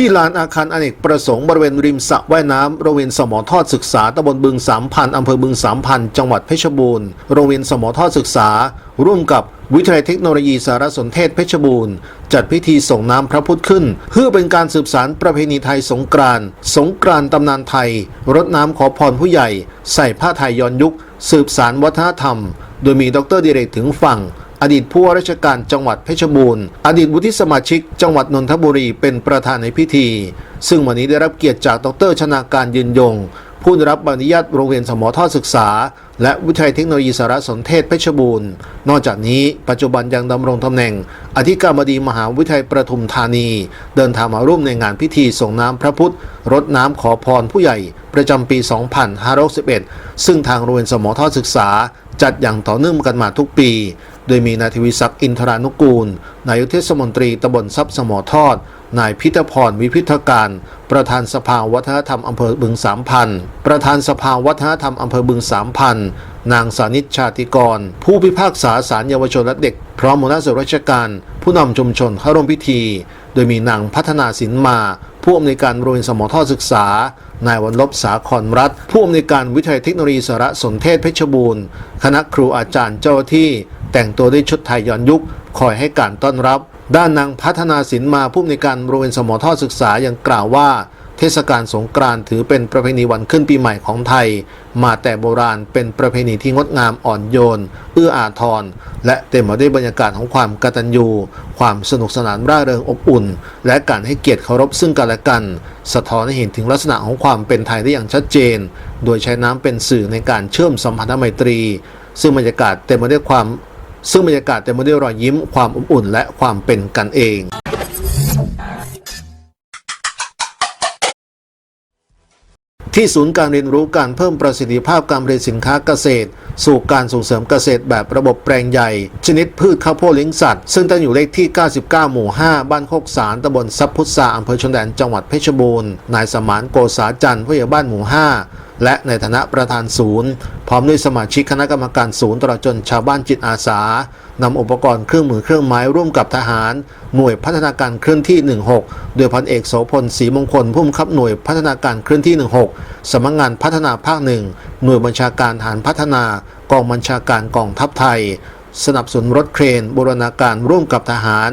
ที่ลานอาคารอเนกประสงค์บริเวณริมสระว่ายน้ำโรงเรียนสมอทอดศึกษาตำบลบึงสามพันอำเภอบึงสามพันจังหวัดเพชรบูรณ์โรงเรียนสมอทอดศึกษา ร่วมกับวิทยาลัยเทคโนโลยีสารสนเทศเพชรบูรณ์ จัดพิธีส่งน้ำพระพุทธขึ้น เพื่อเป็นการสืบสารประเพณีไทยสงกรานต์สงกรานต์ตำนานไทย รดน้ำขอพรผู้ใหญ่ ใส่ผ้าไทยย้อนยุค สืบสารวัฒนธรรม โดยมีดรดิเรกถึงฝั่ง อดีตผู้ว่าราชการจังหวัดเพชรบูรณ์ อดีตวุฒิสมาชิก จังหวัดนนทบุรีเป็นประธานในพิธี ซึ่งวันนี้ได้รับเกียรติจากดรชนาการยืนยง ผู้ได้รับใบอนุญาตโรงเรียนสมอทอดศึกษา และวิทยาเทคโนโลยีสารสนเทศเพชรบูรณ์ นอกจากนี้ปัจจุบันยังดำรงตำแหน่ง อธิการบดีมหาวิทยาลัยประทุมธานี เดินทางมาร่วมในงานพิธีส่งน้ำพระพุทธ รดน้ำขอพรผู้ใหญ่ ประจำปี 2561 ซึ่งทางโรงเรียนสมอทอดศึกษาจัดอย่างต่อเนื่องกันมาทุกปี โดยมีนายทวีศักดิ์อินทรานุกูล นายกเทศมนตรีตำบลทรัพย์สมอทอด นายพิทพรวิพิธการ ประธานสภาวัฒนธรรมอำเภอบึงสามพัน ประธานสภาวัฒนธรรมอำเภอบึงสามพัน นางสานิชชาติกร ผู้พิพากษาศาลเยาวชนและเด็ก พร้อมหัวหน้าส่วนราชการ ผู้นำชุมชนเข้าร่วมพิธี โดยมีนางพัฒนาสินมา ผู้อำนวยการโรงเรียนสมอทอดศึกษานายวันลบสาครรัฐ ผู้อำนวยการวิทยาเทคโนโลยีสารสนเทศเพชรบูรณ์ คณะครูอาจารย์เจ้าที่ แต่งตัวด้วยชุดไทยย้อนยุคคอยให้การต้อนรับ ด้านนางพัฒนาสินมาผู้อำนวยการโรงเรียนสมอทอศึกษายังกล่าวว่าเทศกาลสงกรานต์ถือเป็นประเพณีวันขึ้นปีใหม่ของไทย มาแต่โบราณเป็นประเพณีที่งดงามอ่อนโยน เอื้ออาทร และเต็มไปด้วยบรรยากาศของความกตัญญู ความสนุกสนานร่าเริงอบอุ่น และการให้เกียรติเคารพซึ่งกันและกัน สะท้อนให้เห็นถึงลักษณะของความเป็นไทยได้อย่างชัดเจน โดยใช้น้ำเป็นสื่อในการเชื่อมสัมพันธไมตรี ซึ่งบรรยากาศเต็มไปด้วยความ ซึ่งบรรยากาศเต็มไปด้วยรอยยิ้มความอบอุ่นและความเป็นกันเองที่ศูนย์การเรียนรู้การเพิ่มประสิทธิภาพการผลิตสินค้าเกษตร สู่การส่งเสริมเกษตรแบบระบบแปลงใหญ่ ชนิดพืชข้าวโพดเลี้ยงสัตว์ ซึ่งตั้งอยู่เลขที่ 99 หมู่ 5 บ้านโคกสารตำบลซับพุทราอำเภอชนแดนจังหวัดเพชรบูรณ์ นายสมานโกษาจันทร์ผู้ใหญ่บ้านหมู่ 5และในฐานะประธานศูนย์ พร้อมด้วยสมาชิกคณะกรรมการศูนย์ตลอดจนชาวบ้านจิตอาสานำอุปกรณ์เครื่องมือเครื่องไม้ร่วมกับทหาร หน่วยพัฒนาการเคลื่อนที่ 16 โดยพันเอกโสพลศรีมงคลผู้บังคับหน่วยพัฒนาการเคลื่อนที่ 16สำนักงานพัฒนาภาคหนึ่งหน่วยบัญชาการฐานพัฒนากองบัญชาการกองทัพไทย สนับสนุนรถเครนบูรณาการร่วมกับทหาร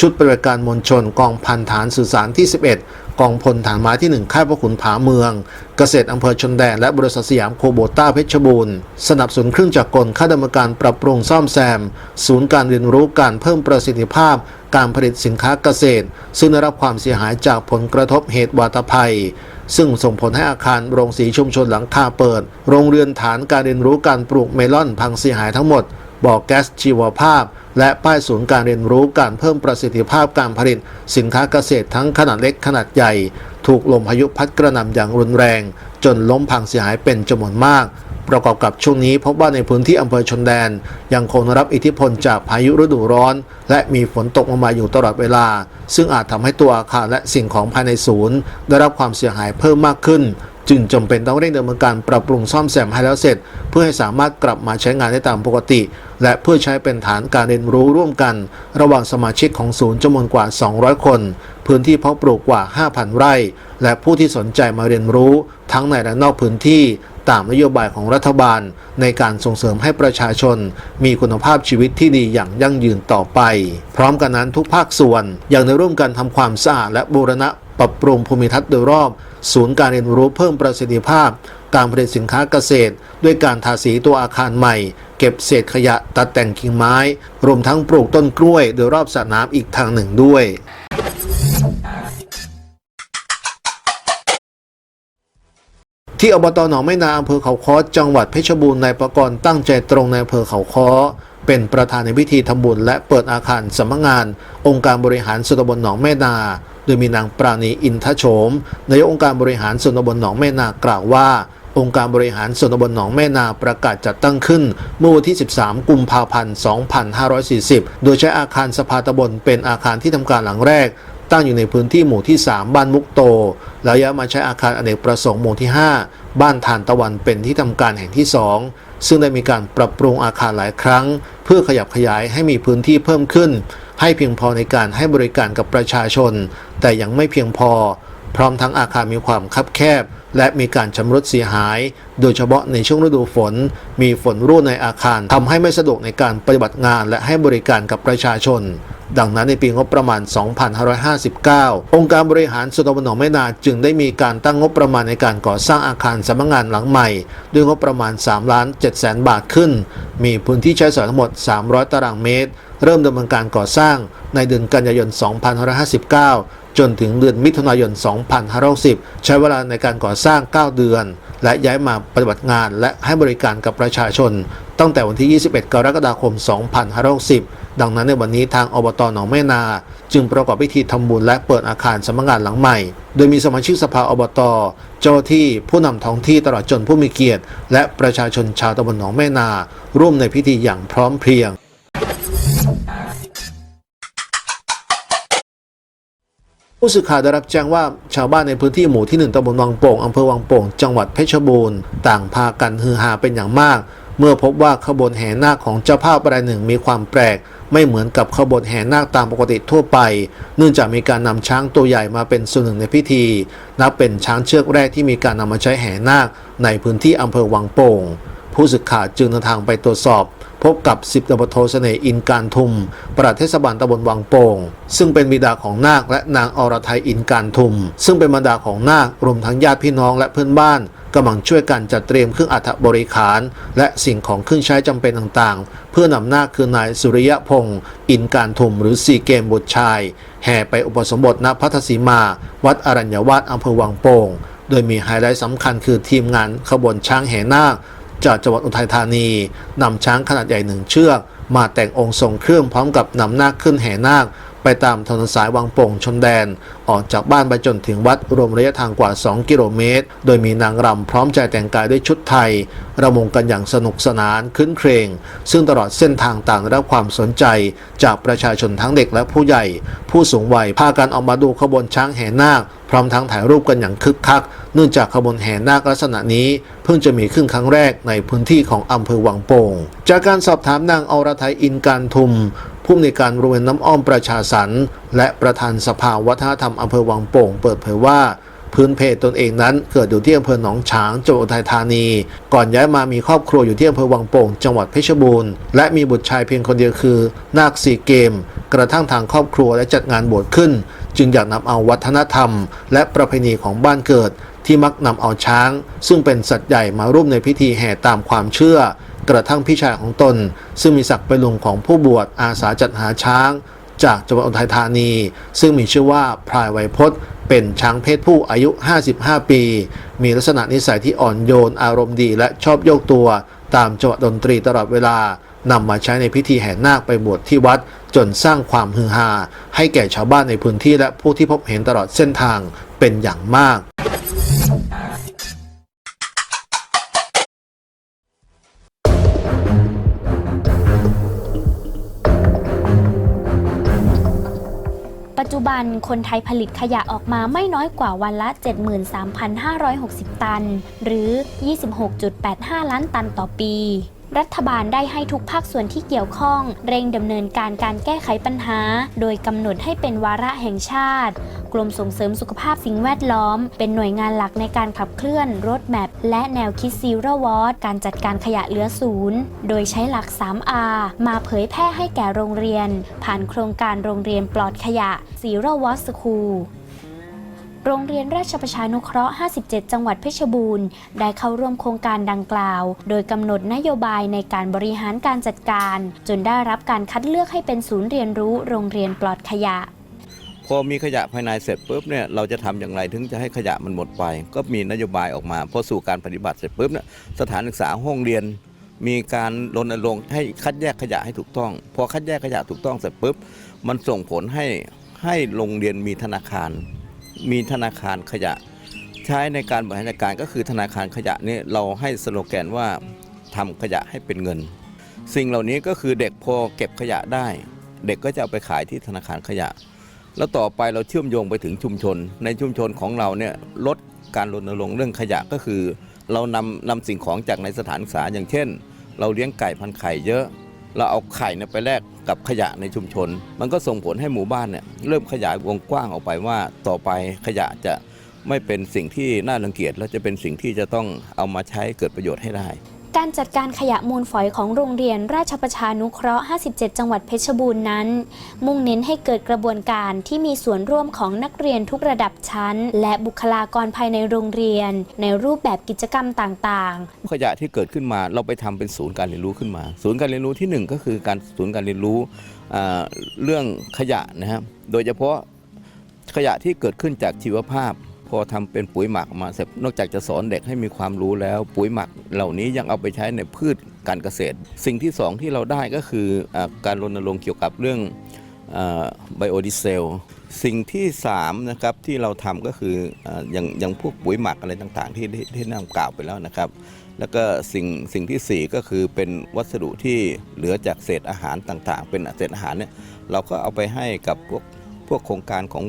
ชุดปฏิบัติการมวลชนกองพันฐานสื่อสารที่ 11 กองพลฐานม้าที่ 1 ค่ายพระขุนผาเมือง เกษตรอำเภอชนแดน และบริษัทสยามโคโบต้าเพชรบูรณ์ สนับสนุนเครื่องจักรกลค่าดำเนินการปรับปรุงซ่อมแซม ศูนย์การเรียนรู้การเพิ่มประสิทธิภาพ การผลิตสินค้าเกษตร ซึ่งได้รับความเสียหายจากผลกระทบเหตุวาตภัยซึ่งส่งผลให้อาคารโรงสีชุมชนหลังคาเปิด โรงเรือนฐานการเรียนรู้การปลูกเมลอนพังเสียหายทั้งหมด บ่อแก๊สชีวภาพ และป้ายศูนย์การเรียนรู้การเพิ่มประสิทธิภาพการผลิต สินค้าเกษตรทั้งขนาดเล็กขนาดใหญ่ ถูกลมพายุพัดกระหน่ำอย่างรุนแรง จนล้มพังเสียหายเป็นจำนวนมาก ประกอบกับช่วงนี้พบว่าในพื้นที่อำเภอชนแดน ยังคงรับอิทธิพลจากพายุฤดูร้อน และมีฝนตกลงมาอยู่ตลอดเวลา ซึ่งอาจทำให้ตัวอาคารและสิ่งของภายในศูนย์ ได้รับความเสียหายเพิ่มมากขึ้น จึงจำเป็นต้องเร่งดำเนินการปรับปรุงซ่อมแซมให้แล้วเสร็จ เพื่อให้สามารถกลับมาใช้งานได้ตามปกติ และเพื่อใช้เป็นฐานการเรียนรู้ร่วมกัน ระหว่างสมาชิกของศูนย์จำนวนกว่า 200 คน พื้นที่เพาะปลูกกว่า 5,000 ไร่ และผู้ที่สนใจมาเรียนรู้ ทั้งในและนอกพื้นที่ตามนโยบายของรัฐบาล ในการส่งเสริมให้ประชาชน มีคุณภาพชีวิตที่ดีอย่างยั่งยืนต่อไป พร้อมกันนั้นทุกภาคส่วนยังได้ร่วมกันทำความสะอาดและบูรณะ ปรับปรุงภูมิทัศน์โดยรอบ ศูนย์การเรียนรู้เพิ่มประสิทธิภาพ การผลิตสินค้าเกษตร ด้วยการทาสีตัวอาคารใหม่ เก็บเศษขยะตัดแต่งกิ่งไม้ รวมทั้งปลูกต้นกล้วยโดยรอบสระน้ำอีกทางหนึ่งด้วยที่อบตหนองไม่นาอำเภอเขาค้อจังหวัดเพชรบูรณ์นายประกรณ์ตั้งใจตรงในอำเภอเขาค้อเป็นประธานในพิธีทำบุญและเปิดอาคารสำนักงาน องค์การบริหารส่วนตำบลหนองแม่นา โดยมีนางปราณีอินทโฉมนายกองค์การบริหารส่วนตำบลหนองแม่นากล่าวว่า องค์การบริหารส่วนตำบลหนองแม่นาประกาศจัดตั้งขึ้นเมื่อวันที่ 13 กุมภาพันธ์ 2540 โดยใช้อาคารสภาตำบลเป็นอาคารที่ทำการหลังแรกตั้งอยู่ในพื้นที่หมู่ที่ 3 บ้านมุกโต แล้วย้ายมาใช้อาคารอเนกประสงค์หมู่ที่ 5 บ้านทานตะวันเป็นที่ทำการแห่งที่ 2 ซึ่งได้มีการปรับปรุงอาคารหลายครั้ง เพื่อขยับขยายให้มีพื้นที่เพิ่มขึ้น ให้เพียงพอในการให้บริการกับประชาชน แต่ยังไม่เพียงพอ พร้อมทั้งอาคารมีความคับแคบ และมีการชำรุดเสียหาย โดยเฉพาะในช่วงฤดูฝน มีฝนรั่วในอาคารทำให้ไม่สะดวกในการปฏิบัติงานและให้บริการกับประชาชน ดังนั้นในปีงบประมาณ 2559 องค์การบริหารส่วนตำบลหนองแม่นาจึงได้มีการตั้งงบประมาณในการก่อสร้างอาคารสำนักงานหลังใหม่ ด้วยงบประมาณ3ล้าน7แสนบาทขึ้น มีพื้นที่ใช้สอยทั้งหมด 300 ตารางเมตร เริ่มดำเนินการก่อสร้างในเดือนกันยายน 2559 จนถึงเดือนมิถุนายน 2560 ใช้เวลาในการก่อสร้าง 9 เดือน และย้ายมาปฏิบัติงานและให้บริการกับประชาชน ตั้งแต่วันที่ 21 กรกฎาคม 2560 ดังนั้นในวันนี้ทางอบตหนองแม่นา จึงประกอบพิธีทำบุญและเปิดอาคารสำนักงานหลังใหม่ โดยมีสมาชิกสภาอบต เจ้าที่ผู้นำท้องที่ตลอดจนผู้มีเกียรติ และประชาชนชาวตำบลหนองแม่นา ร่วมในพิธีอย่างพร้อมเพรียงผู้สื่อข่าวได้รับแจ้งว่าชาวบ้านในพื้นที่หมู่ที่หนึ่งตำบลวังโป่งอำเภอวังโป่ง จังหวัดเพชรบูรณ์ ต่างพากันฮือฮาเป็นอย่างมาก เมื่อพบว่าขบวนแห่นาคของเจ้าภาพรายหนึ่งมีความแปลก ไม่เหมือนกับขบวนแห่นาคตามปกติทั่วไป เนื่องจากมีการนำช้างตัวใหญ่มาเป็นส่วนหนึ่งในพิธี นับเป็นช้างเชือกแรกที่มีการนำมาใช้แห่นาคในพื้นที่อำเภอวังโป่ง ผู้สื่อข่าวจึงเดินทางไปตรวจสอบ พบกับสิบตำรวจโทเสน่ห์อินการทุมปลัดเทศบาลตำบลวังโป่ง ซึ่งเป็นบิดาของนาคและนางอรไทยอินการทุม ซึ่งเป็นบรรดาของนาครวมทั้งญาติพี่น้องและเพื่อนบ้านกำลังช่วยกันจัดเตรียมเครื่องอัฐบริขาร และสิ่งของเครื่องใช้จำเป็นต่างๆ เพื่อนำนาคคือนายสุริยพงศ์อินการทุมหรือสีเกมบุตรชาย แห่ไปอุปสมบทณพัทสีมา วัดอรัญญวาสอำเภอวังโป่ง โดยมีไฮไลท์สำคัญคือทีมงานขบวนช้างแห่นาค จากจังหวัดอุทัยธานีนำช้างขนาดใหญ่หนึ่งเชือก มาแต่งองค์ทรงเครื่องพร้อมกับนำนาคขึ้นแห่นาค ไปตามถนนสายวังโป่งชนแดน ออกจากบ้านไปจนถึงวัดรวมระยะทางกว่า 2 กิโลเมตร โดยมีนางรำพร้อมใจแต่งกายด้วยชุดไทยระมงกันอย่างสนุกสนานคืนเครง ซึ่งตลอดเส้นทางต่างได้รับความสนใจ จากประชาชนทั้งเด็กและผู้ใหญ่ ผู้สูงวัยพากันออกมาดูขบวนช้างแห่นาค พร้อมทั้งถ่ายรูปกันอย่างคึกคัก เนื่องจากขบวนแห่นาคลักษณะนี้ เพิ่งจะมีขึ้นครั้งแรกในพื้นที่ของอำเภอวังโป่ง จากการสอบถามนางอรไทยอินการทุม ผู้อำนวยการโรงเรียนน้ำอ้อมประชาสรรค์และประธานสภาวัฒนธรรมอำเภอวังโป่งเปิดเผยว่าพื้นเพตนเองนั้นเกิดอยู่ที่อำเภอหนองฉางจังหวัดอุทัยธานี ก่อนย้ายมามีครอบครัวอยู่ที่อำเภอวังโป่งจังหวัดเพชรบูรณ์และมีบุตรชายเพียงคนเดียวคือ นาคสีเกม กระทั่งทางครอบครัวและจัดงานบวชขึ้น จึงอยากนำเอาวัฒนธรรม และประเพณีของบ้านเกิด ที่มักนำเอาช้าง ซึ่งเป็นสัตว์ใหญ่มาร่วมในพิธีแห่ตามความเชื่อ กระทั่งพี่ชายของตน ซึ่งมีศักดิ์เป็นลุงของผู้บวชอาสาจัดหาช้าง จากจังหวัดอุทัยธานี ซึ่งมีชื่อว่าพลายไวยพจน์เป็นช้างเพศผู้อายุ 55 ปี มีลักษณะนิสัยที่อ่อนโยนอารมณ์ดีและชอบโยกตัว ตามจังหวะดนตรีตลอดเวลานำมาใช้ในพิธีแห่นาคไปบวชที่วัด จนสร้างความฮือฮาให้แก่ชาวบ้านในพื้นที่และผู้ที่พบเห็นตลอดเส้นทางเป็นอย่างมาก บันคนไทยผลิตขยะออกมาไม่น้อยกว่าวันละ 73,560 ตัน หรือ 26.85 ล้านตันต่อปี รัฐบาลได้ให้ทุกภาคส่วนที่เกี่ยวข้อง เร่งดำเนินการการแก้ไขปัญหา โดยกำหนดให้เป็นวาระแห่งชาติ กรมส่งเสริมสุขภาพสิ่งแวดล้อม เป็นหน่วยงานหลักในการขับเคลื่อนรถแมพและแนวคิดซีโร่วอตการจัดการขยะเหลือศูนย์ โดยใช้หลัก 3R มาเผยแพร่ให้แก่โรงเรียน ผ่านโครงการโรงเรียนปลอดขยะ Zero Waste School โรงเรียนราชประชานุเคราะห์ 57 จังหวัดเพชรบูรณ์ ได้เข้าร่วมโครงการดังกล่าว โดยกำหนดนโยบายในการบริหารการจัดการ จนได้รับการคัดเลือกให้เป็นศูนย์เรียนรู้โรงเรียนปลอดขยะ พอมีขยะภายในเสร็จปุ๊บเนี่ยเราจะทำอย่างไรถึงจะให้ขยะมันหมดไป ก็มีนโยบายออกมาพอสู่การปฏิบัติเสร็จปุ๊บเนี่ยสถานศึกษาห้องเรียนมีการรณรงค์ให้คัดแยกขยะให้ถูกต้อง พอคัดแยกขยะถูกต้องเสร็จปุ๊บ มันส่งผลให้ให้โรงเรียนมีธนาคาร มีธนาคารขยะ ใช้ในการบริหารการก็คือธนาคารขยะนี่เราให้สโลแกนว่าทำขยะให้เป็นเงิน สิ่งเหล่านี้ก็คือเด็กพอเก็บขยะได้ เด็กก็จะเอาไปขายที่ธนาคารขยะ แล้วต่อไปเราเชื่อมโยงไปถึงชุมชน ในชุมชนของเราเนี่ยลดการรณรงค์เรื่องขยะก็คือ เรานำนำสิ่งของจากในสถานศึกษาอย่างเช่น เราเลี้ยงไก่พันไข่เยอะ เราเอาไข่เนี่ยไปแลกกับขยะในชุมชน มันก็ส่งผลให้หมู่บ้านเนี่ยเริ่มขยายวงกว้างออกไปว่าต่อไปขยะจะไม่เป็นสิ่งที่น่ารังเกียจและจะเป็นสิ่งที่จะต้องเอามาใช้เกิดประโยชน์ให้ได้ การจัดการขยะมูลฝอยของโรงเรียนราชประชานุเคราะห์ 57 จังหวัดเพชรบูรณ์นั้น มุ่งเน้นให้เกิดกระบวนการที่มีส่วนร่วมของนักเรียนทุกระดับชั้น และบุคลากรภายในโรงเรียน ในรูปแบบกิจกรรมต่างๆ ขยะที่เกิดขึ้นมาเราไปทำเป็นศูนย์การเรียนรู้ขึ้นมา ศูนย์การเรียนรู้ที่หนึ่งก็คือการศูนย์การเรียนรู้เรื่องขยะนะครับโดยเฉพาะขยะที่เกิดขึ้นจากชีวภาพ พอทำเป็นปุ๋ยหมักมาเสร็จนอกจากจะสอนเด็กให้มีความรู้แล้ว ปุ๋ยหมักเหล่านี้ยังเอาไปใช้ในพืชการเกษตร สิ่งที่สองที่เราได้ก็คืออการรณรงค์เกี่ยวกับเรื่องไบโอดีเซลสิ่งที่3นะครับที่เราทำก็คือออย่างอย่างพวกปุ๋ยหมักอะไรต่างๆที่ที่ที่นำกล่าวไปแล้วนะครับ แล้วก็สิ่งสิ่งที่ 4 ก็คือเป็นวัสดุที่เหลือจากเศษอาหารต่างๆ เป็นเศษอาหารเนี่ยเราก็เอาไปให้กับพวกพวกโครงการของ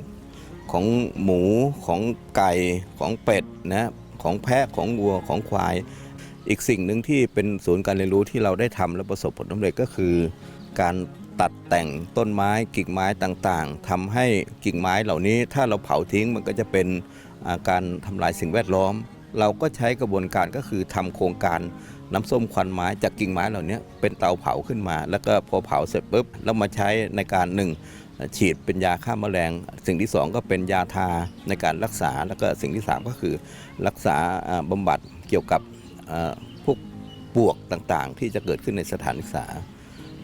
ของหมูของไก่ของเป็ดนะของแพะของวัวของควาย อีกสิ่งหนึ่งที่เป็นศูนย์การเรียนรู้ที่เราได้ทำและประสบผลสำเร็จก็คือ การตัดแต่งต้นไม้กิ่งไม้ต่างๆทำให้กิ่งไม้เหล่านี้ถ้าเราเผาทิ้งมันก็จะเป็นาการทำลายสิ่งแวดล้อม เราก็ใช้กระบวนการก็คือทำโครงการน้ำส้มควันไม้จากกิ่งไม้เหล่านี้เป็นเตาเผาขึ้นมา แล้วก็พอเผาเสร็จปุ๊บแล้วมาใช้ในการหนึ่ง ฉีดเป็นยาฆ่าแมลง สิ่งที่สองก็เป็นยาทาในการรักษา แล้วก็สิ่งที่สามก็คือรักษาอ่าบำบัดเกี่ยวกับพวกปวกต่างๆ ที่จะเกิดขึ้นในสถานศึกษา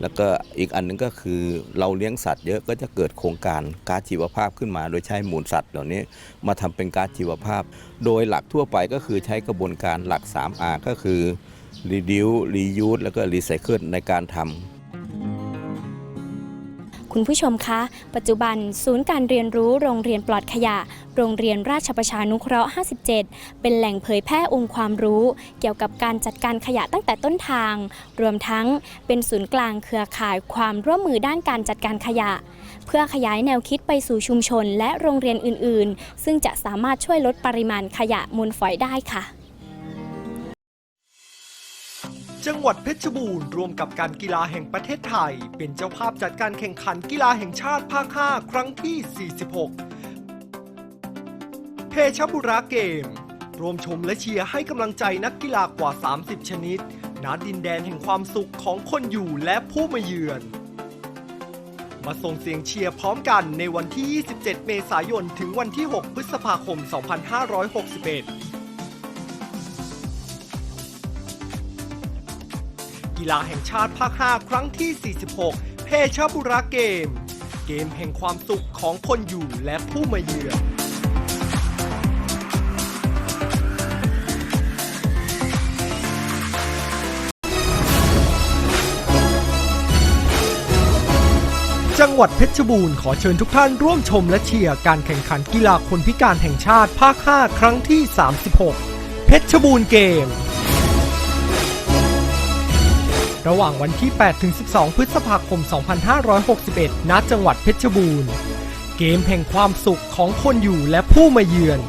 แล้วก็อีกอันหนึงก็คือเราเลี้ยงสัตว์เยอะก็จะเกิดโครงการก๊าซชีวภาพขึ้นมา โดยใช้มูลสัตว์เหล่านี้มาทำเป็นก๊าซชีวภาพ โดยหลักทั่วไปก็คือใช้กระบวนการหลัก 3R ก็คือ reduce reuse แล้วก็ recycle ในการทำ คุณผู้ชมคะ ปัจจุบันศูนย์การเรียนรู้โรงเรียนปลอดขยะ โรงเรียนราชประชานุเคราะห์ 57 เป็นแหล่งเผยแพร่องค์ความรู้ เกี่ยวกับการจัดการขยะตั้งแต่ต้นทาง รวมทั้งเป็นศูนย์กลางเครือข่ายความร่วมมือด้านการจัดการขยะ เพื่อขยายแนวคิดไปสู่ชุมชนและโรงเรียนอื่น ๆ ซึ่งจะสามารถช่วยลดปริมาณขยะมูลฝอยได้ค่ะ จังหวัดเพชรบูรณ์ร่วมกับการกีฬาแห่งประเทศไทย เป็นเจ้าภาพจัดการแข่งขันกีฬาแห่งชาติภาค 5 ครั้งที่ 46 เพชรบุราเกม รวมชมและเชียร์ให้กำลังใจนักกีฬากว่า 30 ชนิดณดินแดนแห่งความสุขของคนอยู่และผู้มาเยือน มาส่งเสียงเชียร์พร้อมกันในวันที่ 27 เมษายน ถึงวันที่ 6 พฤษภาคม 2561 กีฬาแห่งชาติภาค 5 ครั้งที่ 46 เพชรบุราเกม เกมแห่งความสุขของคนอยู่และผู้มาเยือนจังหวัดเพชรบูรณ์ขอเชิญทุกท่านร่วมชมและเชียร์การแข่งขันกีฬาคนพิการแห่งชาติภาค 5 ครั้งที่ 36 เพชรบูรณ์เกม ระหว่างวันที่ 8-12 พฤษภาคม 2561 ณ จังหวัดเพชรบูรณ์ เกมแห่งความสุขของคนอยู่และผู้มาเยือน